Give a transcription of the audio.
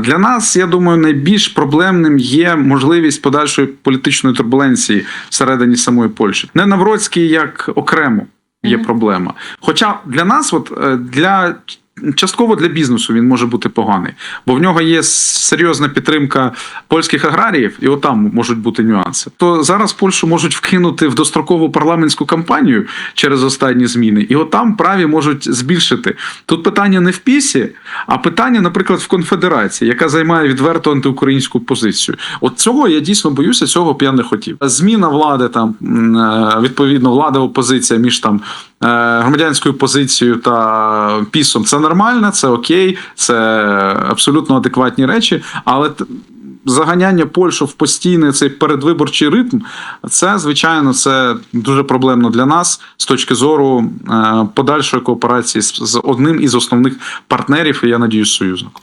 Для нас, я думаю, найбільш проблемним є можливість подальшої політичної турбуленції всередині самої Польщі. Не Навроцький як окремо є проблема. Хоча для нас, от е, для. Частково для бізнесу він може бути поганий, бо в нього є серйозна підтримка польських аграріїв, і отам можуть бути нюанси. То зараз Польщу можуть вкинути в дострокову парламентську кампанію через останні зміни, і отам праві можуть збільшити. Тут питання не в пісі, а питання, наприклад, в конфедерації, яка займає відверто антиукраїнську позицію. От цього я дійсно боюся, цього б я не хотів. Зміна влади там е, відповідно влада опозиція між там громадянською позицією та пісом. Це нормально, це окей, це абсолютно адекватні речі, але заганяння Польщу в постійний цей передвиборчий ритм, це звичайно це дуже проблемно для нас з точки зору е, подальшої кооперації з, одним із основних партнерів, і я надіюсь, союзником.